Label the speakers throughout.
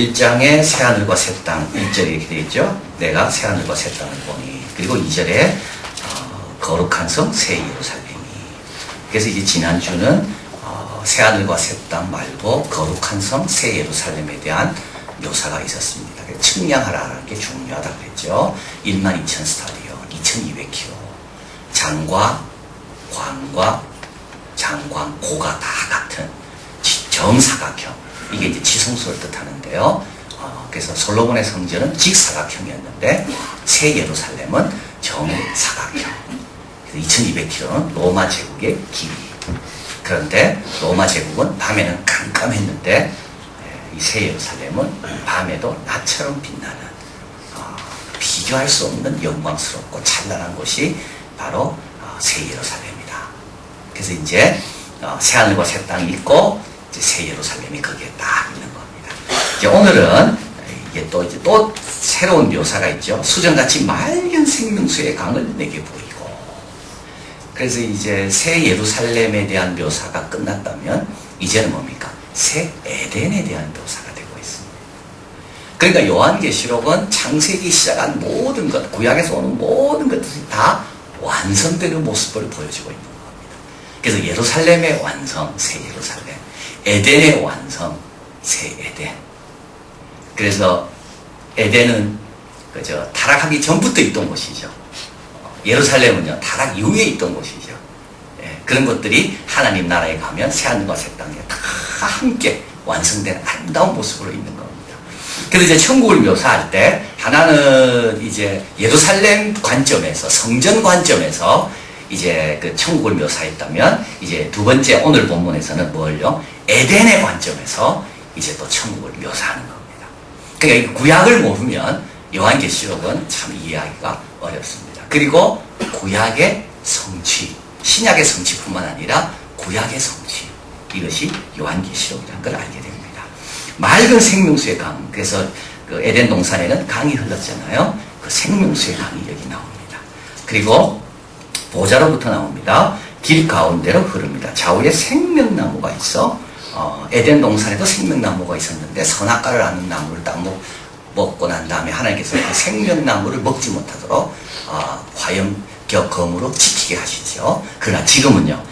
Speaker 1: 21장에 새하늘과 새 땅 1절에 이렇게 되어 있죠. 내가 새하늘과 새 땅을 보니 그리고 2절에 어, 거룩한 성 새 예루살렘이 그래서 이제 지난주는 어, 새하늘과 새 땅 말고 거룩한 성 새 예루살렘에 대한 묘사가 있었습니다. 측량하라는 게 중요하다고 그랬죠. 1만 2천 스타디온, 2,200km. 장과 광과 장광고가 다 같은 지- 정사각형. 이게 이제 지성소를 뜻하는데요. 어, 그래서 솔로몬의 성전은 직사각형이었는데 새 예루살렘은 정사각형. 2200km는 로마 제국의 길이. 그런데 로마 제국은 밤에는 깜깜했는데 예, 이새 예루살렘은 밤에도 낮처럼 빛나는 어, 비교할 수 없는 영광스럽고 찬란한 곳이 바로 어, 새 예루살렘이다. 그래서 이제 어, 새 하늘과 새 땅이 있고 새 예루살렘이 거기에 딱 있는 겁니다. 이제 오늘은 이게 또 이제 또 새로운 묘사가 있죠. 수정같이 맑은 생명수의 강을 내게 보이고. 그래서 이제 새 예루살렘에 대한 묘사가 끝났다면 이제는 뭡니까? 새 에덴에 대한 묘사가 되고 있습니다. 그러니까 요한계시록은 창세기 시작한 모든 것, 구약에서 오는 모든 것들이 다 완성되는 모습을 보여주고 있는 겁니다. 그래서 예루살렘의 완성, 새 예루살렘. 에덴의 완성, 새 에덴. 그래서 에덴은 그저 타락하기 전부터 있던 곳이죠. 어, 예루살렘은요 타락 이후에 있던 곳이죠. 예, 그런 것들이 하나님 나라에 가면 새 하늘과 새 땅에 다 함께 완성된 아름다운 모습으로 있는 겁니다. 그래서 이제 천국을 묘사할 때 하나는 이제 예루살렘 관점에서 성전 관점에서 이제 그 천국을 묘사했다면 이제 두 번째 오늘 본문에서는 뭘요? 에덴의 관점에서 이제 또 천국을 묘사하는 겁니다. 그러니까 이 구약을 모르면 요한계시록은 참 이해하기가 어렵습니다. 그리고 구약의 성취, 신약의 성취뿐만 아니라 구약의 성취 이것이 요한계시록이라는 걸 알게 됩니다. 맑은 생명수의 강, 그래서 그 에덴 동산에는 강이 흘렀잖아요. 그 생명수의 강이 여기 나옵니다. 그리고 보좌로부터 나옵니다. 길 가운데로 흐릅니다. 좌우에 생명나무가 있어. 어, 에덴 동산에도 생명나무가 있었는데 선악과를 아는 나무를 딱 먹, 먹고 난 다음에 하나님께서 그 생명나무를 먹지 못하도록 어, 화염 격검으로 지키게 하시죠. 그러나 지금은요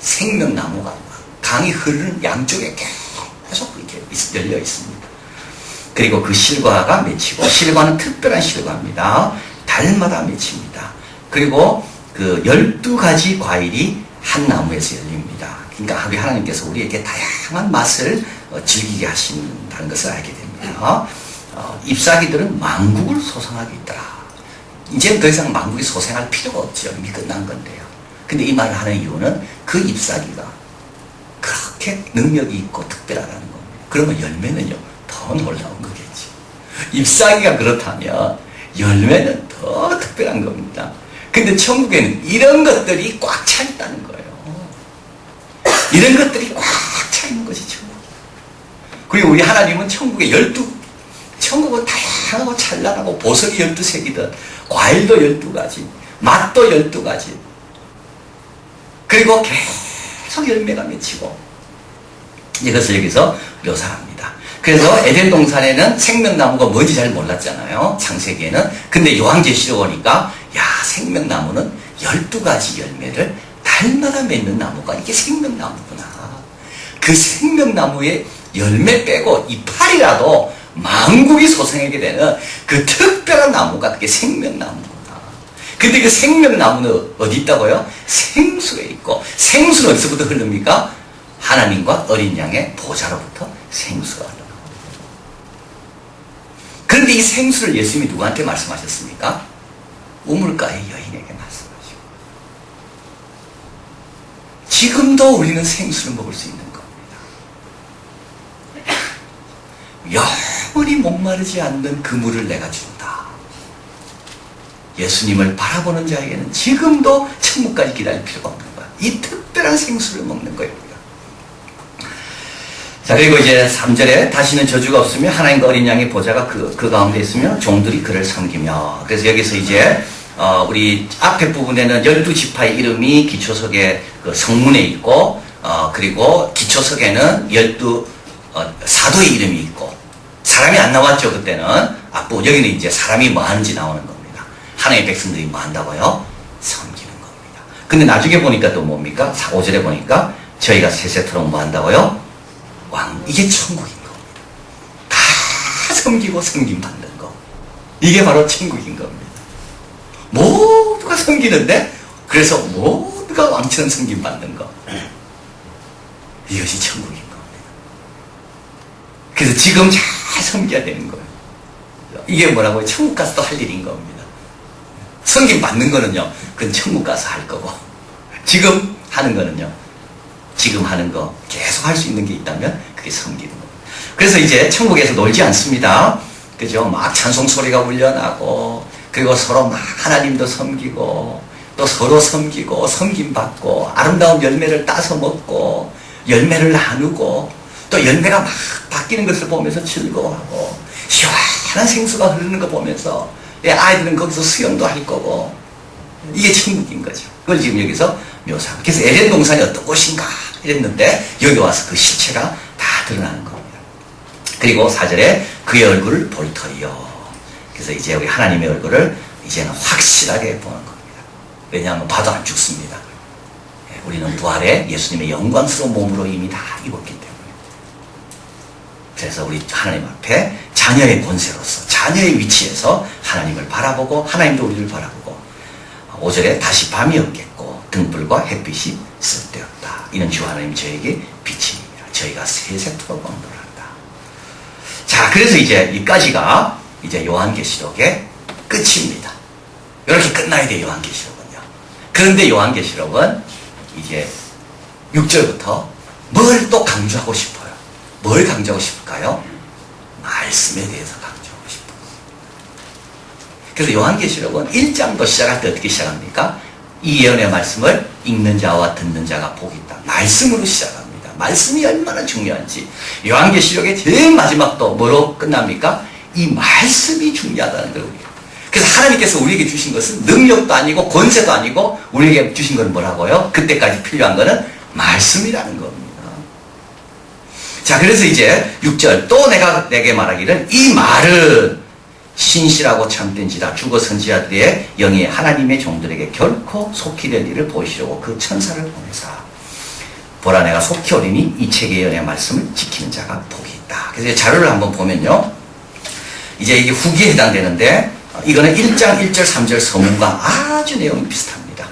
Speaker 1: 생명나무가 강이 흐르는 양쪽에 계속 이렇게 있- 열려 있습니다. 그리고 그 실과가 맺히고 실과는 특별한 실과입니다. 달마다 맺힙니다. 그리고 그 12가지 과일이 한 나무에서 열립니다. 그러니까 하나님께서 우리에게 다양한 맛을 어, 즐기게 하신다는 것을 알게 됩니다. 어, 잎사귀들은 망국을 소성하게 있더라. 이제는 더 이상 망국이 소생할 필요가 없죠. 이미 끝난 건데요. 근데 이 말을 하는 이유는 그 잎사귀가 그렇게 능력이 있고 특별하다는 겁니다. 그러면 열매는요, 더 놀라운 거겠지. 잎사귀가 그렇다면 열매는 더 특별한 겁니다. 근데 천국에는 이런 것들이 꽉 차 있다는 거예요. 이런 것들이 꽉 차 있는 것이 천국. 그리고 우리 하나님은 천국에 열두, 천국은 다양하고 찬란하고 보석이 열두 색이든, 과일도 열두 가지, 맛도 열두 가지, 그리고 계속 열매가 맺히고, 이것을 여기서 묘사합니다. 그래서 에덴 동산에는 생명나무가 뭔지 잘 몰랐잖아요. 창세기에는. 근데 요한계시록 오니까 야 생명나무는 12가지 열매를 달마다 맺는 나무가 이게 생명나무구나. 그 생명나무의 열매 빼고 이파리라도 만국이 소생하게 되는 그 특별한 나무가 그게 생명나무구나. 근데 그 생명나무는 어디 있다고요? 생수에 있고 생수는 어디서부터 흐릅니까? 하나님과 어린 양의 보좌로부터 생수가 흘러나옵니다. 그런데 이 생수를 예수님이 누구한테 말씀하셨습니까? 우물가의 여인에게 말씀하시고 지금도 우리는 생수를 먹을 수 있는 겁니다. 영원히 목마르지 않는 그 물을 내가 준다. 예수님을 바라보는 자에게는 지금도 천국까지 기다릴 필요가 없는 거야. 이 특별한 생수를 먹는 거예요. 자, 그리고 이제 3절에 다시는 저주가 없으며 하나님과 어린 양의 보좌가 그, 그 가운데 있으며 종들이 그를 섬기며. 그래서 여기서 이제, 어, 우리 앞에 부분에는 12지파의 이름이 기초석의 그 성문에 있고, 어, 그리고 기초석에는 12, 어, 사도의 이름이 있고, 사람이 안 나왔죠, 그때는. 악보, 여기는 이제 사람이 뭐 하는지 나오는 겁니다. 하나님의 백성들이 뭐 한다고요? 섬기는 겁니다. 근데 나중에 보니까 또 뭡니까? 5절에 보니까 저희가 세세토록 뭐 한다고요? 왕, 이게 천국인 겁니다. 다 섬기고 섬김 받는 거. 이게 바로 천국인 겁니다. 모두가 섬기는데, 그래서 모두가 왕처럼 섬김 받는 거. 이것이 천국인 겁니다. 그래서 지금 잘 섬겨야 되는 거예요. 이게 뭐라고요? 천국 가서 또할 일인 겁니다. 섬김 받는 거는요, 그건 천국 가서 할 거고, 지금 하는 거는요, 지금 하는 거 계속 할 수 있는 게 있다면 그게 섬기는 겁니다. 그래서 이제 천국에서 놀지 않습니다. 그죠? 막 찬송 소리가 울려나고, 그리고 서로 막 하나님도 섬기고, 또 서로 섬기고, 섬김 받고, 아름다운 열매를 따서 먹고, 열매를 나누고, 또 열매가 막 바뀌는 것을 보면서 즐거워하고, 시원한 생수가 흐르는 거 보면서, 예, 아이들은 거기서 수영도 할 거고, 이게 천국인 거죠. 그걸 지금 여기서 묘사합니다. 그래서 에덴 동산이 어떤 곳인가 이랬는데, 여기 와서 그 실체가 다 드러나는 겁니다. 그리고 사절에 그의 얼굴을 볼 터이요. 그래서 이제 우리 하나님의 얼굴을 이제는 확실하게 보는 겁니다. 왜냐하면 봐도 안 죽습니다. 예, 우리는 부활에 예수님의 영광스러운 몸으로 이미 다 입었기 때문에. 그래서 우리 하나님 앞에 자녀의 권세로서 자녀의 위치에서 하나님을 바라보고 하나님도 우리를 바라보고 5절에 다시 밤이 없겠고 등불과 햇빛이 쓸데없다. 이는 주 하나님 저에게 빛입니다. 저희가 세세 토록 왕도를 한다. 자, 그래서 이제 이까지가 이제 요한계시록의 끝입니다. 이렇게 끝나야 돼요, 요한계시록은요. 그런데 요한계시록은 이제 6절부터 뭘 또 강조하고 싶어요? 뭘 강조하고 싶을까요? 말씀에 대해서 강조하고 싶어요. 그래서 요한계시록은 1장도 시작할 때 어떻게 시작합니까? 이 예언의 말씀을 읽는 자와 듣는 자가 복이 있다. 말씀으로 시작합니다. 말씀이 얼마나 중요한지. 요한계시록의 제일 마지막도 뭐로 끝납니까? 이 말씀이 중요하다는 걸 우리가. 그래서 하나님께서 우리에게 주신 것은 능력도 아니고 권세도 아니고 우리에게 주신 건 뭐라고요? 그때까지 필요한 거는 말씀이라는 겁니다. 자, 그래서 이제 6절 또 내가 내게 말하기를 이 말은 신실하고 참된지라 주거 선지자들의 영이 하나님의 종들에게 결코 속히 될 일을 보이시려고 그 천사를 보내사 보라 내가 속히 오리니 이 책의 연의 말씀을 지키는 자가 복이 있다. 그래서 자료를 한번 보면요. 이제 이게 후기에 해당되는데 어, 이거는 1장 1절 3절 서문과 아주 내용이 비슷합니다.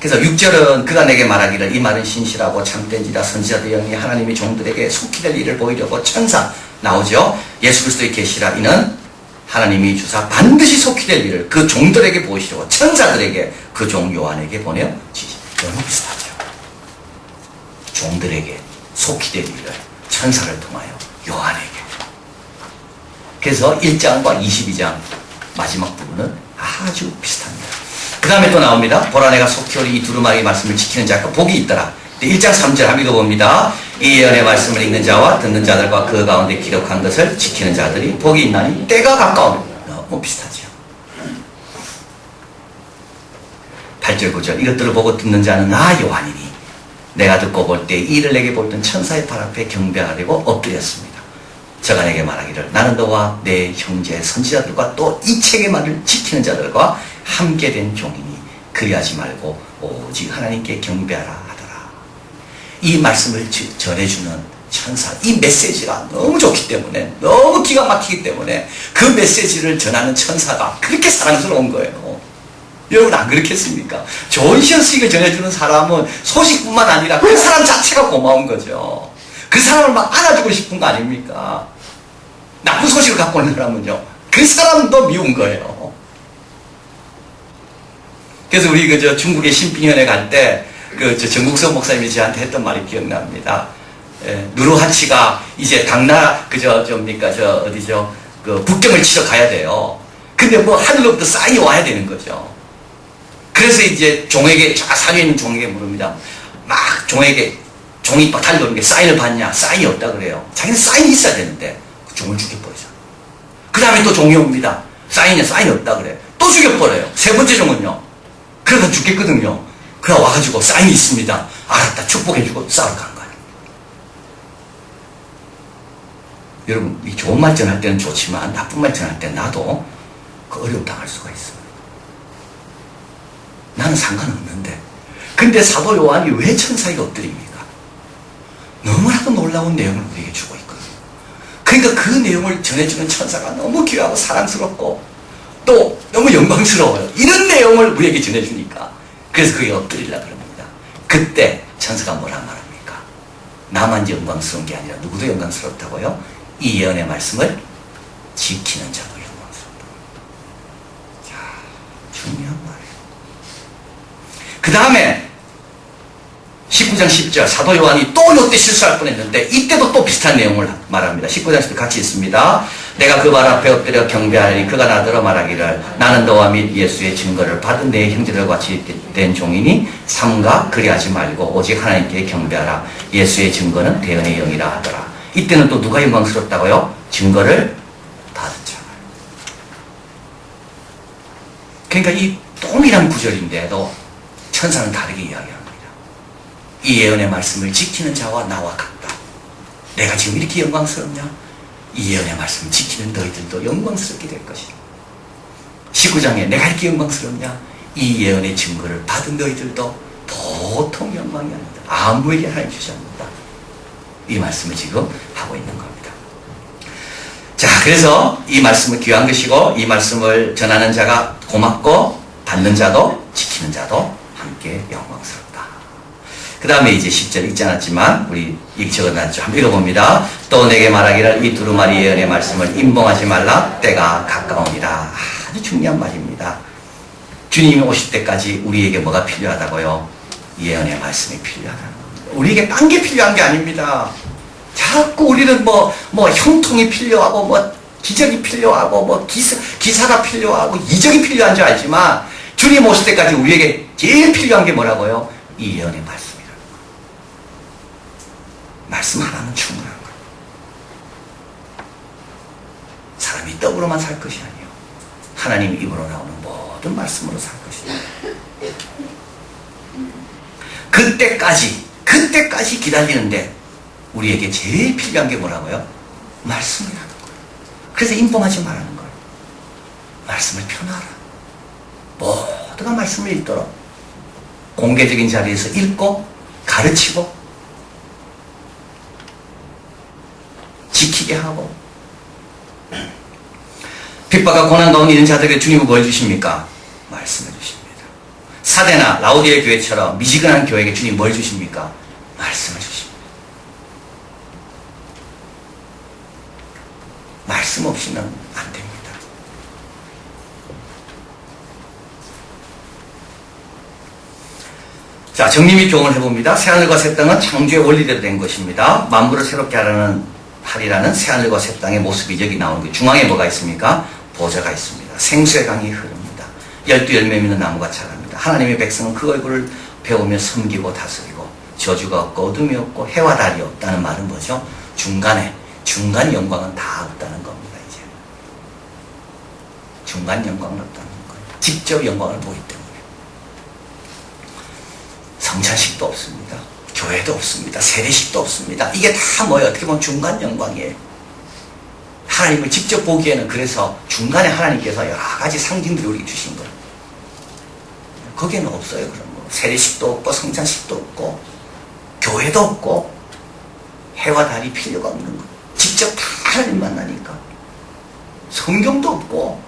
Speaker 1: 그래서 6절은 그가 내게 말하기를 이 말은 신실하고 참된지라 선지자들 영이 하나님의 종들에게 속히 될 일을 보이려고 천사 나오죠. 예수 그리스도의 계시라 이는 하나님이 주사 반드시 속히 될 일을 그 종들에게 보이시려고 천사들에게 그 종 요한에게 지시. 너무 비슷하죠. 종들에게 속히 될 일을 천사를 통하여 요한에게. 그래서 1장과 22장 마지막 부분은 아주 비슷합니다. 그 다음에 또 나옵니다. 보라 내가 속히 오리 이 두루마리 말씀을 지키는 자가 복이 있더라. 1장 3절 한번 읽어봅니다. 이 예언의 말씀을 읽는 자와 듣는 자들과 그 가운데 기록한 것을 지키는 자들이 복이 있나니 때가 가까운 너무 비슷하죠. 8절 9절 이것들을 보고 듣는 자는 나 요한이니 내가 듣고 볼 때 이를 내게 볼던 천사의 발 앞에 경배하려고 엎드렸습니다. 저가 내게 말하기를 나는 너와 내 형제 선지자들과 또 이 책의 말을 지키는 자들과 함께 된 종이니 그리하지 말고 오직 하나님께 경배하라 하더라. 이 말씀을 지- 전해주는 천사, 이 메시지가 너무 좋기 때문에, 너무 기가 막히기 때문에 그 메시지를 전하는 천사가 그렇게 사랑스러운 거예요. 여러분 안 그렇겠습니까? 좋은 시어스익을 전해주는 사람은 소식뿐만 아니라 그 사람 자체가 고마운 거죠. 그 사람을 막 안아주고 싶은 거 아닙니까? 나쁜 소식을 갖고 오는 사람은요. 그 사람도 미운 거예요. 그래서 우리 그저 중국의 신빙현에 갈 때그저 정국성 목사님이 저한테 했던 말이 기억납니다. 예, 누르하치가 이제 당나라 그저 저입니까 저 어디죠 그 북경을 치러 가야 돼요. 근데 뭐 하늘로부터 사인이 와야 되는 거죠. 그래서 이제 종에게 저 산에 있는 종에게 물습니다. 막 종에게 종이 막 달려오는 게 사인을 받냐? 사인이 없다 그래요. 자기는 사인이 있어야 되는데 그 종을 죽여버리죠. 그 다음에 또 종이 옵니다. 사인이 사인이 없다 그래. 또 죽여버려요. 세 번째 종은요. 그래서 죽겠거든요. 그래 와가지고 사인이 있습니다. 알았다. 축복해주고 싸우러 간 거예요. 여러분, 이 좋은 말 전할 때는 좋지만 나쁜 말 전할 때 나도 그 어려움 당할 수가 있어. 나는 상관없는데. 근데 사도 요한이 왜 천사에게 엎드립니까? 너무나도 놀라운 내용을 우리에게 주고 있거든요. 그러니까 그 내용을 전해주는 천사가 너무 귀하고 사랑스럽고 또 너무 영광스러워요. 이런 내용을 우리에게 전해주니까. 그래서 그게 엎드리려 그럽니다. 그때 천사가 뭐라 말합니까? 나만 영광스러운 게 아니라 누구도 영광스럽다고요? 이 예언의 말씀을 지키는 자도 영광스럽다. 자, 중요한 말이에요. 그 다음에 19장 10절 사도 요한이 또 요때 실수할 뻔했는데 이때도 또 비슷한 내용을 말합니다. 19장 10절 같이 있습니다. 내가 그발 앞에 엎드려 경배하니 그가 나더러 말하기를 나는 너와 및 예수의 증거를 받은 내 형제들과 같이 된 종이니 삼가 그리하지 말고 오직 하나님께 경배하라. 예수의 증거는 대언의 영이라 하더라. 이때는 또 누가 영광스럽다고요? 증거를 받은 자가. 그러니까 이 동일한 구절인데도 천사는 다르게 이야기합니다. 이 예언의 말씀을 지키는 자와 나와 같다. 내가 지금 이렇게 영광스럽냐? 이 예언의 말씀을 지키는 너희들도 영광스럽게 될 것이다. 19장에 내가 이렇게 영광스럽냐? 이 예언의 증거를 받은 너희들도 보통 영광이 아니다. 아무에게 하나님 주지 않는다. 이 말씀을 지금 하고 있는 겁니다. 자, 그래서 이 말씀은 귀한 것이고 이 말씀을 전하는 자가 고맙고 받는 자도 지키는 자도 함께 영광스럽다. 그 다음에 이제 10절 읽지 않았지만 우리 이 적어놨죠. 한번 읽어봅니다. 또 내게 말하기를 이 두루마리 예언의 말씀을 임봉하지 말라 때가 가까우니라. 아주 중요한 말입니다. 주님이 오실 때까지 우리에게 뭐가 필요하다고요? 예언의 말씀이 필요하다는 겁니다. 우리에게 딴 게 필요한 게 아닙니다. 자꾸 우리는 뭐, 뭐 형통이 필요하고 뭐 기적이 필요하고 뭐 기사, 기사가 필요하고 이적이 필요한 줄 알지만 주님 오실 때까지 우리에게 제일 필요한 게 뭐라고요? 이 예언의 말씀이라는 거. 말씀 하나는 충분한 거. 사람이 떡으로만 살 것이 아니요. 하나님 입으로 나오는 모든 말씀으로 살 것이다. 그때까지, 그때까지 기다리는데 우리에게 제일 필요한 게 뭐라고요? 말씀이라는 거예요. 그래서 인봉하지 말라는 거예요. 말씀을 펴놔라. 모두가 말씀을 읽도록 공개적인 자리에서 읽고 가르치고 지키게 하고 핍박과 고난 가운데 있는 자들에게 주님은 뭘 주십니까? 말씀을 주십니다. 사대나 라우디의 교회처럼 미지근한 교회에게 주님 뭘 주십니까? 말씀을 주십니다. 말씀 없이는 안 됩니다. 자, 정리 및 교훈을 해봅니다. 새하늘과 새 땅은 창조의 원리대로 된 것입니다. 만물을 새롭게 하라는 하리라는 새하늘과 새 땅의 모습이 여기 나오는 거 중앙에 뭐가 있습니까? 보좌가 있습니다. 생수의 강이 흐릅니다. 열두 열매 맺는 나무가 자랍니다. 하나님의 백성은 그 얼굴을 배우며 섬기고 다스리고 저주가 없고 어둠이 없고 해와 달이 없다는 말은 뭐죠? 중간에 중간 영광은 다 없다는 겁니다. 이제 중간 영광은 없다는 거예요. 직접 영광을 보기 때문에 성찬식도 없습니다. 교회도 없습니다. 세례식도 없습니다. 이게 다 뭐예요? 어떻게 보면 중간 영광이에요. 하나님을 직접 보기에는 그래서 중간에 하나님께서 여러 가지 상징들이 우리에게 주신 거예요. 거기에는 없어요. 그런 거. 세례식도 없고 성찬식도 없고 교회도 없고 해와 달이 필요가 없는 거. 직접 다 하나님 만나니까 성경도 없고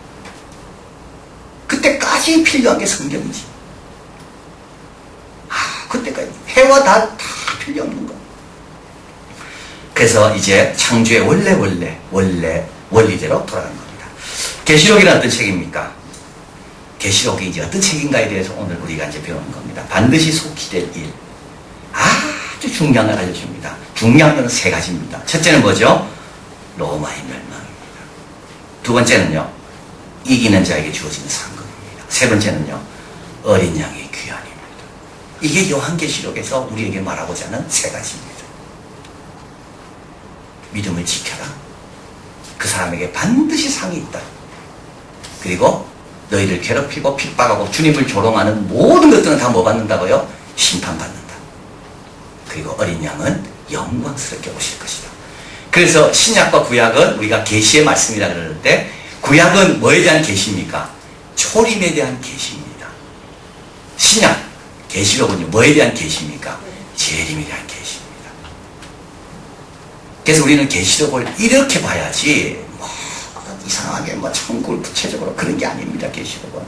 Speaker 1: 그때까지 필요한 게 성경이지. 아, 그때까지 해와 달다 필요 없는 거. 그래서 이제 창조의 원래 원래 원래 원리대로 돌아가는 겁니다. 계시록이란 어떤 책입니까? 계시록이 이제 어떤 책인가에 대해서 오늘 우리가 이제 배우는 겁니다. 반드시 속히 될 일. 아주 중요한 걸 알려줍니다. 중요한 건 세 가지입니다. 첫째는 뭐죠? 로마의 멸망입니다. 두 번째는요, 이기는 자에게 주어지는 상급입니다. 세 번째는요, 어린 귀환입니다. 이게 요한계시록에서 우리에게 말하고자 하는 세 가지입니다. 믿음을 지켜라. 그 사람에게 반드시 상이 있다. 그리고 너희를 괴롭히고 핍박하고 주님을 조롱하는 모든 것들은 다 뭐 받는다고요? 심판받는다. 그리고 어린 양은 영광스럽게 오실 것이다. 그래서 신약과 구약은 우리가 계시의 말씀이라 그러는데 구약은 뭐에 대한 계시입니까? 초림에 대한 계시입니다. 신약 계시록은요 뭐에 대한 계시입니까? 재림에 대한 계시입니다. 그래서 우리는 계시록을 이렇게 봐야지 뭐 이상하게 뭐 천국을 구체적으로 그런 게 아닙니다. 계시록은.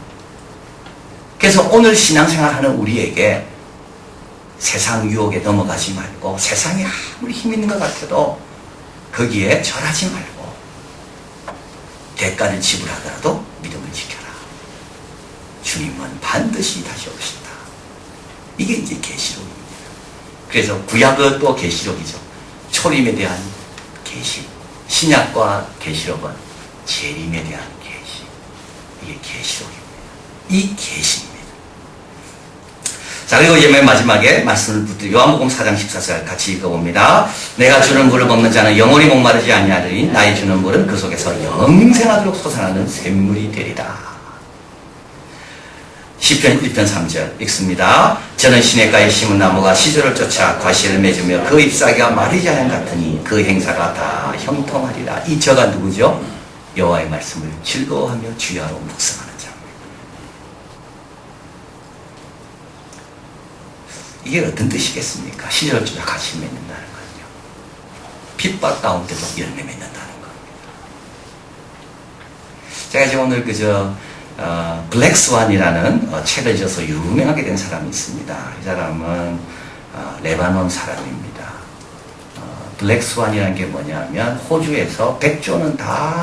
Speaker 1: 그래서 오늘 신앙생활하는 우리에게 세상 유혹에 넘어가지 말고 세상에 아무리 힘 있는 것 같아도 거기에 절하지 말고 대가를 지불하더라도 믿음을 지켜라. 주님은 반드시 다시 오신다. 이게 이제 계시록입니다. 그래서 구약은 또 계시록이죠. 초림에 대한 계시. 신약과 계시록은 재림에 대한 계시. 이게 계시록입니다. 이 계시입니다. 자, 그리고 이제 맨 마지막에 말씀을 붙들 요한복음 4장 14절 같이 읽어봅니다. 내가 주는 물을 먹는 자는 영원히 목마르지 아니하리니 나의 주는 물은 그 속에서 영생하도록 솟아나는 샘물이 되리라. 시편 1편 3절 읽습니다. 저는 시냇가에 심은 나무가 시절을 쫓아 과실을 맺으며 그 잎사귀가 마르지 않은 같으니 그 행사가 다 형통하리라. 이 저가 누구죠? 여호와의 말씀을 즐거워하며 주야로 묵상하는 자. 이게 어떤 뜻이겠습니까? 시절을 쫓아 같이 맺는다는 거죠. 핍박 가운데도 열매 맺는다는 겁니다. 제가 지금 오늘 그저 어, 블랙스완이라는 어, 책을 지어서 유명하게 된 사람이 있습니다. 이 사람은 어, 레바논 사람입니다. 어, 블랙스완이라는 게 뭐냐면 호주에서 백조는 다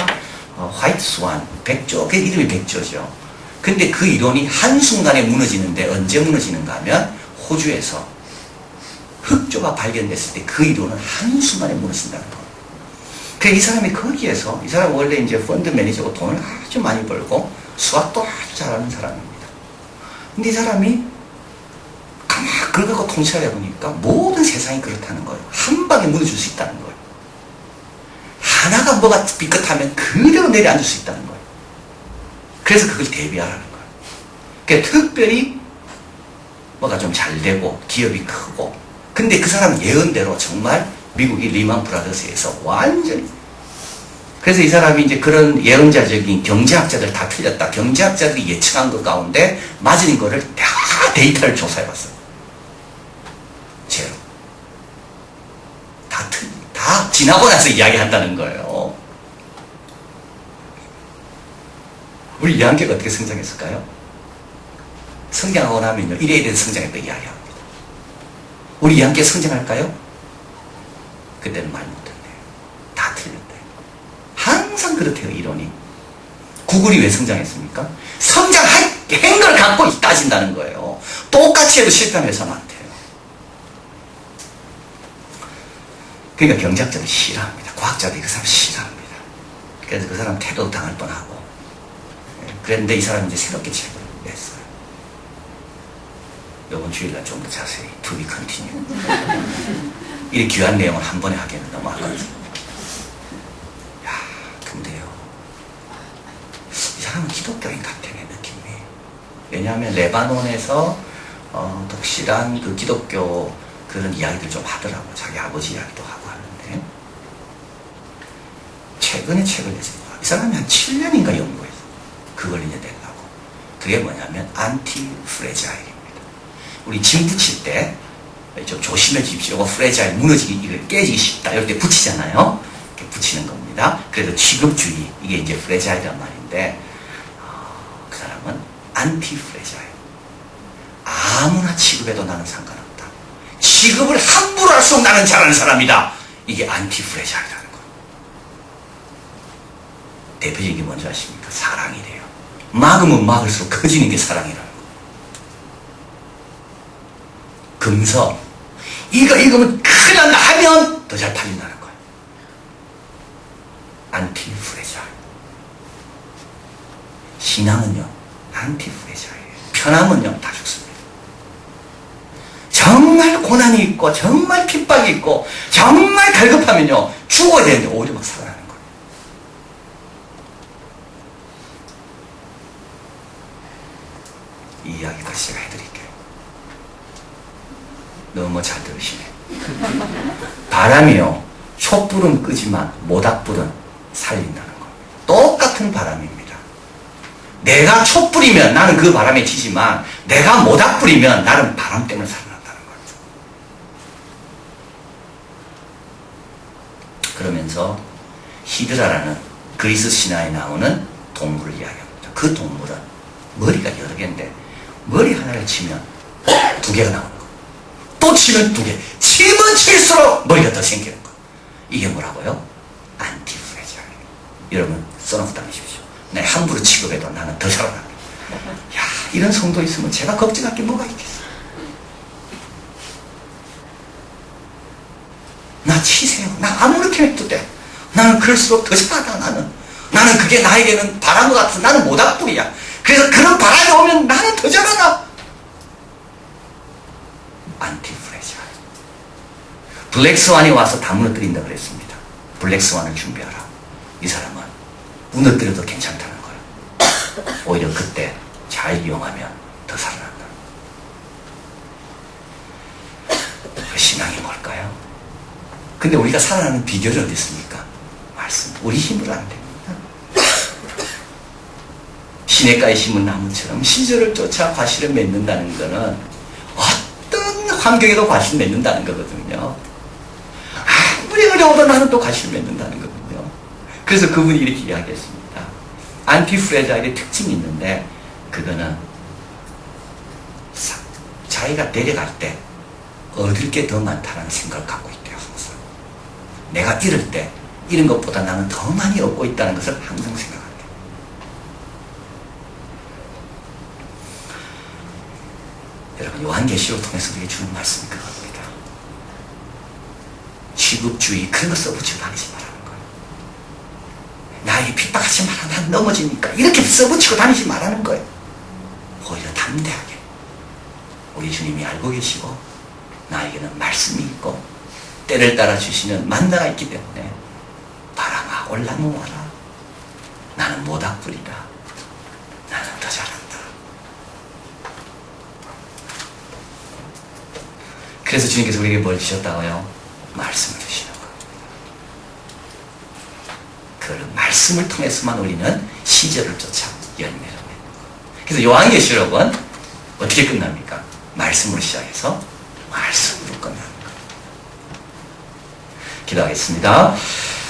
Speaker 1: 어, 화이트 스완, 백조, 그 이름이 백조죠. 근데 그 이론이 한순간에 무너지는데 언제 무너지는가 하면 호주에서 흑조가 발견됐을 때 그 이론은 한순간에 무너진다는 거예요. 그이 사람이 거기에서, 이 사람 원래 이제 펀드 매니저고 돈을 아주 많이 벌고 수학도 아주 잘하는 사람입니다. 근데 이 사람이 가만 그걸 갖고 통찰을 해보니까 모든 세상이 그렇다는 거예요. 한 방에 무너질 수 있다는 거예요. 하나가 뭐가 삐끗하면 그대로 내려앉을 수 있다는 거예요. 그래서 그걸 대비하라는 거예요. 그러니까 특별히 뭐가 좀 잘 되고 기업이 크고 근데 그 사람 예언대로 정말 미국이 리만 브라더스에서 완전히 그래서 이 사람이 이제 그런 예언자적인 경제학자들 다 틀렸다. 경제학자들이 예측한 것 가운데 맞은 거를 다 데이터를 조사해 봤어요. 제로. 다 틀, 다 지나고 나서 이야기한다는 거예요. 우리 이한계가 어떻게 성장했을까요? 성장하고 나면요, 이래에 대해서 성장했다 이야기합니다. 우리 이한계 성장할까요? 그때는. 다 틀렸대요. 항상 그렇대요, 이론이. 구글이 왜 성장했습니까? 성장한 걸 갖고 따진다는 거예요. 똑같이 해도 실패하는 회사는 안 돼요. 그러니까 경제학자들 싫어합니다. 과학자들이 그 사람 싫어합니다. 그래서 그 사람 태도 당할 뻔하고. 예, 그랬는데 이 사람이 이제 새롭게 책을 냈어요. 이번 주일날 좀 더 자세히 to be continue. 이 귀한 내용을 한 번에 하기에는 너무 아깝죠. 야, 근데요. 이 사람은 기독교인 같아, 내 느낌이. 왜냐하면 레바논에서 어, 독실한 그 기독교 그런 이야기들 좀 하더라고. 자기 아버지 이야기도 하고 하는데. 최근에 책을 냈습니다. 이 사람이 한 7년인가 연구했어. 그걸 이제 내려고. 그게 뭐냐면, 안티 프레자일입니다. 우리 짐 붙일 때, 좀 조심해 주십시오. 프레자일 무너지기, 이걸 깨지기 쉽다. 때 붙이잖아요. 이렇게 붙이는 겁니다. 그래서 취급주의, 이게 이제 프레자일이란 말인데, 안티 프레자일. 아무나 취급해도 나는 상관없다. 취급을 함부로 할수 없는 나는 잘하는 사람이다. 이게 안티 프레자일이라는 거예요. 대표적인 게 뭔지 아십니까? 사랑이래요. 막으면 막을수록 커지는 게 사랑이라는 거예요. 금서. 이거 읽으면 큰일 난다 하면 더 잘 팔린다는 거예요. 안티 프레자일. 신앙은요, 안티 프레자일이에요. 편함은요, 다 죽습니다. 정말 고난이 있고, 정말 핍박이 있고, 정말 갈급하면요, 죽어야 되는데 오히려 막 살아나는 거예요. 이 이야기 다시 제가 해드릴게요. 너무 잘 들으시네. 바람이요. 촛불은 끄지만 모닥불은 살린다는 겁니다. 똑같은 바람입니다. 내가 촛불이면 나는 그 바람에 튀지만 내가 모닥불이면 나는 바람 때문에 살아난다는 거죠. 그러면서 히드라라는 그리스 신화에 나오는 동물을 이야기합니다. 그 동물은 머리가 여러 개인데 머리 하나를 치면 두 개가 나오는 거예요. 또 치면 두 개. 치면 칠수록 머리가 더 생기는 거예요. 이게 뭐라고요? 안티프레자일. 여러분 써놓고 다니십시오. 내 함부로 취급해도 나는 더 살아난다. 야 이런 성도 있으면 제가 걱정할 게 뭐가 있겠어. 나 치세요. 나 아무렇게 해도 돼. 나는 그럴수록 더 잘하다 나는. 나는 그게 나에게는 바람 같은 나는 모닥불이야. 그래서 그런 바람이 오면 나는 더 잘하다. 안티프레자. 블랙스완이 와서 다 무너뜨린다 그랬습니다. 블랙스완을 준비하라. 이 사람은 무너뜨려도 괜찮다는 거예요. 오히려 그때 잘 이용하면 더 살아난다. 그 신앙이 뭘까요? 근데 우리가 살아나는 비결이 어디 있습니까? 말씀. 우리 힘으로 안 됩니다. 시냇가에 심은 나무처럼 시절을 쫓아 과실을 맺는다는 것은 어떤 환경에도 과실을 맺는다는 거거든요. 아무리 어려워도 나는 또 과실을 맺는다는 거거든요. 그래서 그분이 이렇게 이야기했습니다. 안티프레자일의 특징이 있는데 그거는 사- 자기가 내려갈 때 얻을 게 더 많다는 생각을 갖고 있대요 항상. 내가 잃을 때 잃은 것보다 나는 더 많이 얻고 있다는 것을 항상 생각한대요 여러분 요한계시록 통해서 우리에게 주는 말씀이 그겁니다. 취급주의 그런 거 써붙이고 다니지 말라 나에게 핍박하지 마라. 난 넘어지니까. 이렇게 써붙이고 다니지 말라는 거예요. 오히려 담대하게. 우리 주님이 알고 계시고 나에게는 말씀이 있고 때를 따라 주시는 만나가 있기 때문에 바람아 올라놓아라. 나는 모닥불이다. 나는 더 잘한다. 그래서 주님께서 우리에게 뭘 주셨다고요? 말씀을 주시는 거예요 그 말씀을 통해서만 우리는 시절을 쫓아 열매를 맺는 거예요 그래서 요한계시록은 어떻게 끝납니까? 말씀으로 시작해서 말씀으로 끝나는 거예요. 기도하겠습니다.